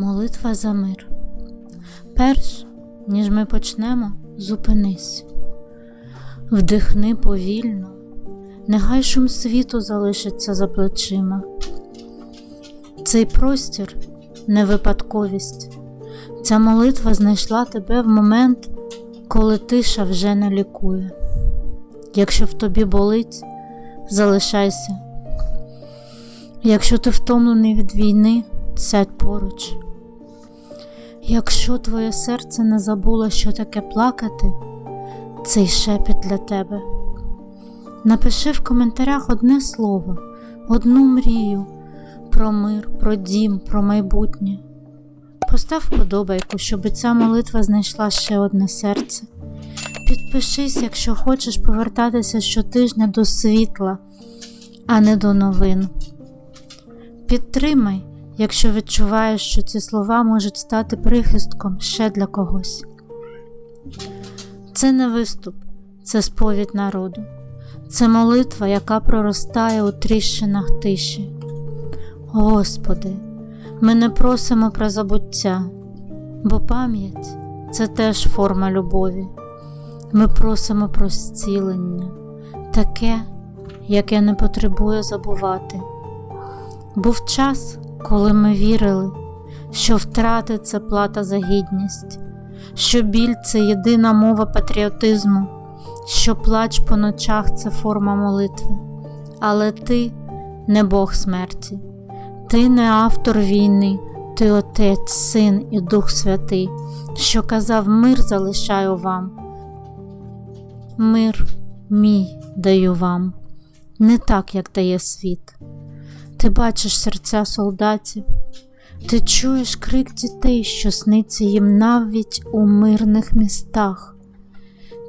Молитва за мир. Перш, ніж ми почнемо, зупинись, вдихни повільно, нехай шум світу залишиться за плечима. Цей простір не випадковість. Ця молитва знайшла тебе в момент, коли тиша вже не лікує. Якщо в тобі болить, залишайся. Якщо ти втомлений від війни, сядь поруч. Якщо твоє серце не забуло, що таке плакати, цей шепіт для тебе. Напиши в коментарях одне слово, одну мрію про мир, про дім, про майбутнє. Постав вподобайку, щоб ця молитва знайшла ще одне серце. Підпишись, якщо хочеш повертатися щотижня до світла, а не до новин. Підтримай, якщо відчуваєш, що ці слова можуть стати прихистком ще для когось. Це не виступ, це сповідь народу, це молитва, яка проростає у тріщинах тиші. Господи, ми не просимо про забуття, бо пам'ять це теж форма любові. Ми просимо про зцілення, таке, яке не потребує забувати. Був час, коли ми вірили, що втрати це плата за гідність, що біль це єдина мова патріотизму, що плач по ночах це форма молитви. Але ти не Бог смерті, ти не автор війни, ти Отець, Син і Дух Святий, що казав мир залишаю вам. Мир мій даю вам, не так, як дає світ. Ти бачиш серця солдатів, ти чуєш крик дітей, що сниться їм навіть у мирних містах.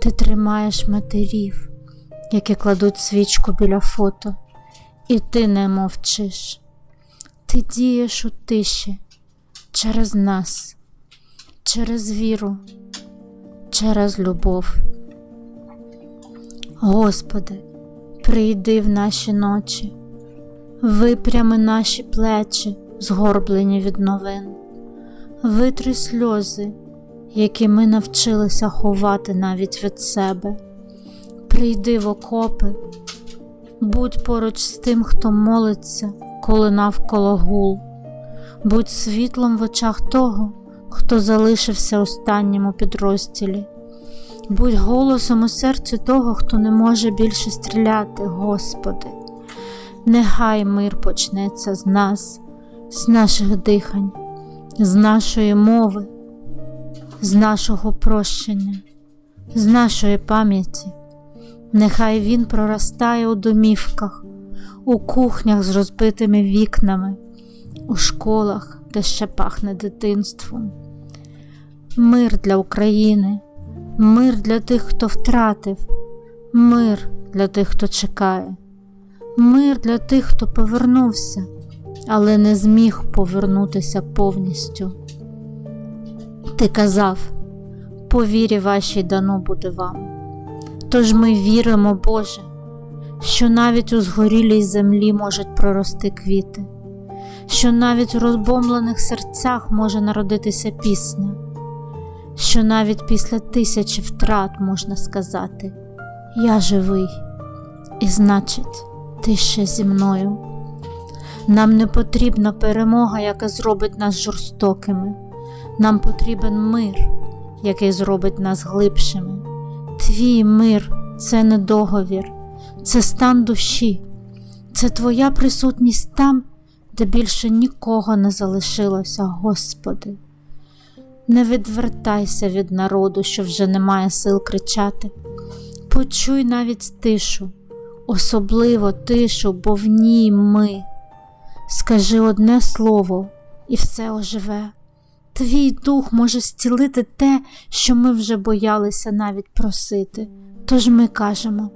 Ти тримаєш матерів, які кладуть свічку біля фото, і ти не мовчиш. Ти дієш у тиші через нас, через віру, через любов. Господи, прийди в наші ночі, випрями наші плечі, згорблені від новин, витри сльози, які ми навчилися ховати навіть від себе. Прийди в окопи, будь поруч з тим, хто молиться, коли навколо гул, будь світлом в очах того, хто залишився останнім у підрозділі. Будь голосом у серці того, хто не може більше стріляти, Господи. Нехай мир почнеться з нас, з наших дихань, з нашої мови, з нашого прощення, з нашої пам'яті. Нехай він проростає у домівках, у кухнях з розбитими вікнами, у школах, де ще пахне дитинством. Мир для України. Мир для тих, хто втратив, мир для тих, хто чекає, мир для тих, хто повернувся, але не зміг повернутися повністю. Ти казав, по вірі вашій дано буде вам. Тож ми віримо, Боже, що навіть у згорілій землі можуть прорости квіти, що навіть у розбомлених серцях може народитися пісня що навіть після тисячі втрат можна сказати Я живий, і значить, ти ще зі мною. Нам не потрібна перемога, яка зробить нас жорстокими. Нам потрібен мир, який зробить нас глибшими. Твій мир це не договір, це стан душі, це Твоя присутність там, де більше нікого не залишилося, Господи. Не відвертайся від народу, що вже не має сил кричати. Почуй навіть тишу, особливо тишу, бо в ній ми. Скажи одне слово, і все оживе. Твій дух може зцілити те, що ми вже боялися навіть просити. Тож ми кажемо: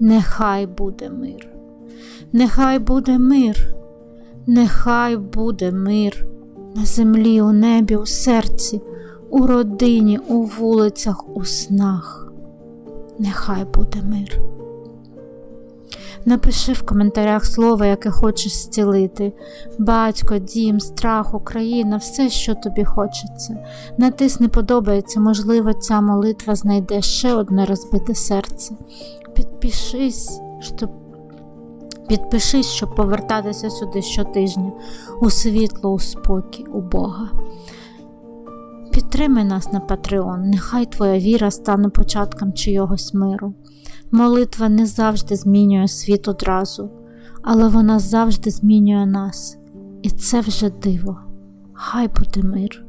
нехай буде мир, нехай буде мир, нехай буде мир на землі, у небі, у серці, у родині, у вулицях, у снах. Нехай буде мир. Напиши в коментарях слово, яке хочеш зцілити. Батько, дім, страх, Україна, все, що тобі хочеться. Натисни подобається, можливо, ця молитва знайде ще одне розбите серце. Підпишись, щоб Підпишись, щоб повертатися сюди щотижня у світло, у спокій, у Бога. Підтримай нас на Patreon, нехай твоя віра стане початком чийогось миру. Молитва не завжди змінює світ одразу, але вона завжди змінює нас. І це вже диво. Хай буде мир.